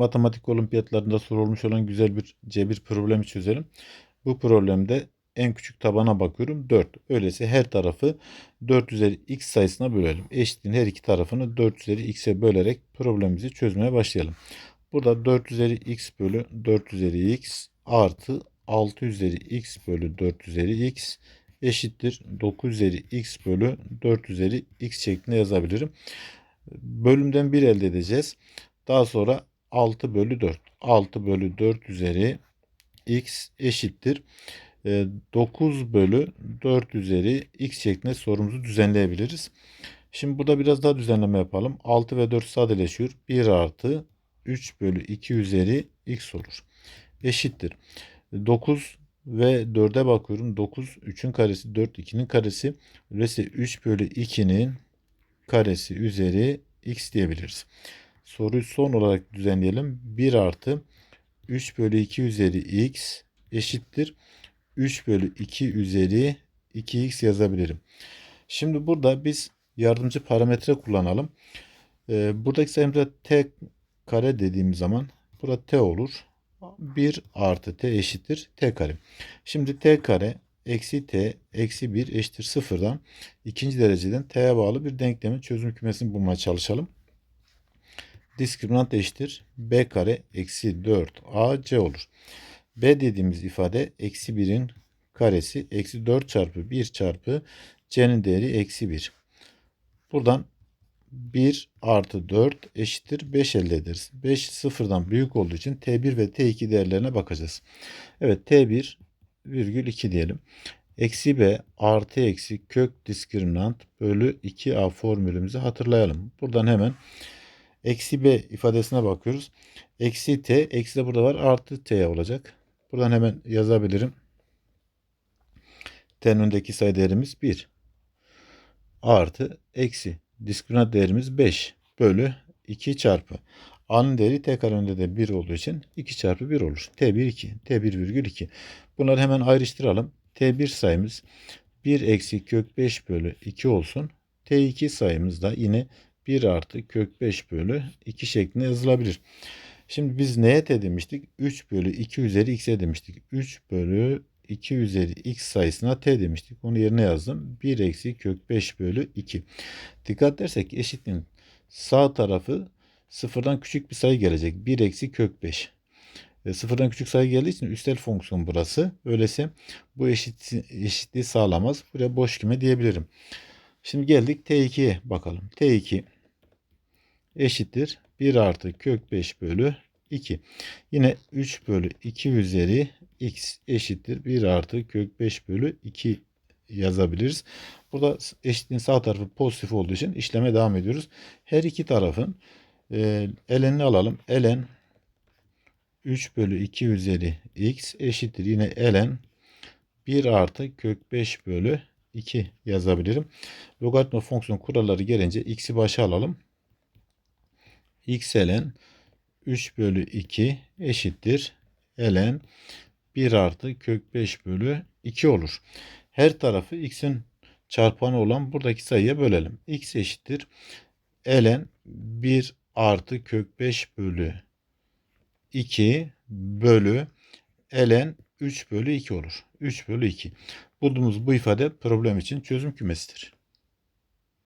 matematik olimpiyatlarında sorulmuş olan güzel bir cebir problemi çözelim. Bu problemde en küçük tabana bakıyorum 4. Öyleyse her tarafı 4 üzeri x sayısına bölelim. Eşitliğin her iki tarafını 4 üzeri x'e bölerek problemimizi çözmeye başlayalım. Burada 4 üzeri x bölü 4 üzeri x artı 6 üzeri x bölü 4 üzeri x eşittir 9 üzeri x bölü 4 üzeri x şeklinde yazabilirim. Bölümden 1 elde edeceğiz. Daha sonra 6 bölü 4. 6 bölü 4 üzeri x eşittir. 9 e, bölü 4 üzeri x şeklinde sorumuzu düzenleyebiliriz. Şimdi burada biraz daha düzenleme yapalım. 6 ve 4 sadeleşiyor. 1 artı 3 bölü 2 üzeri x olur. Eşittir. 9 ve 4'e bakıyorum. 9 3'ün karesi 4 2'nin karesi. Dolayısıyla 3 bölü 2'nin karesi üzeri x diyebiliriz. Soruyu son olarak düzenleyelim. 1 artı 3 bölü 2 üzeri x eşittir. 3 bölü 2 üzeri 2x yazabilirim. Şimdi burada biz yardımcı parametre kullanalım. Ee, buradaki sayımıza t kare dediğimiz zaman burada t olur. 1 artı t eşittir t kare. Şimdi t kare eksi t eksi 1 eşittir sıfırdan ikinci dereceden t'ye bağlı bir denklemin çözüm kümesini bulmaya çalışalım. Diskriminant eşittir b kare eksi 4 ac olur. b dediğimiz ifade eksi 1'in karesi eksi 4 çarpı 1 çarpı c'nin değeri eksi 1. Buradan 1 artı 4 eşittir 5 elde ederiz. 5 sıfırdan büyük olduğu için T1 ve T2 değerlerine bakacağız. Evet T1 virgül 2 diyelim. Eksi B artı eksi kök diskriminant bölü 2A formülümüzü hatırlayalım. Buradan hemen eksi B ifadesine bakıyoruz. Eksi T eksi de burada var artı T olacak. Buradan hemen yazabilirim. T'nin önündeki sayı değerimiz 1 artı eksi diskriminant değerimiz 5 bölü 2 çarpı A'nın değeri t kare önünde de 1 olduğu için 2 çarpı 1 olur. T1 2. T1 virgül 2. Bunları hemen ayrıştıralım. T1 sayımız 1 eksi kök 5 bölü 2 olsun. T2 sayımız da yine 1 artı kök 5 bölü 2 şeklinde yazılabilir. Şimdi biz neye t demiştik? 3 bölü 2 üzeri x'e demiştik. 3 bölü 2 üzeri x sayısına t demiştik. Onu yerine yazdım. 1 eksi kök 5 bölü 2. Dikkat edersek eşitliğin sağ tarafı sıfırdan küçük bir sayı gelecek. 1 eksi kök 5. E, sıfırdan küçük sayı geldiği için üstel fonksiyon burası. Öyleyse bu eşit, eşitliği sağlamaz. Buraya boş küme diyebilirim. Şimdi geldik T2'ye bakalım. T2 eşittir 1 artı kök 5 bölü 2. Yine 3 bölü 2 üzeri x eşittir 1 artı kök 5 bölü 2 yazabiliriz. Burada eşitliğin sağ tarafı pozitif olduğu için işleme devam ediyoruz. Her iki tarafın e, elenini alalım. Elen 3 bölü 2 üzeri x eşittir. Yine elen 1 artı kök 5 bölü 2 yazabilirim. Logaritma fonksiyon kuralları gelince x'i başa alalım. x elen 3 bölü 2 eşittir. elen 1 artı kök 5 bölü 2 olur. Her tarafı x'in çarpanı olan buradaki sayıya bölelim. x eşittir. ln 1 artı kök 5 bölü 2 bölü ln 3 bölü 2 olur. 3 bölü 2. Bulduğumuz bu ifade problem için çözüm kümesidir.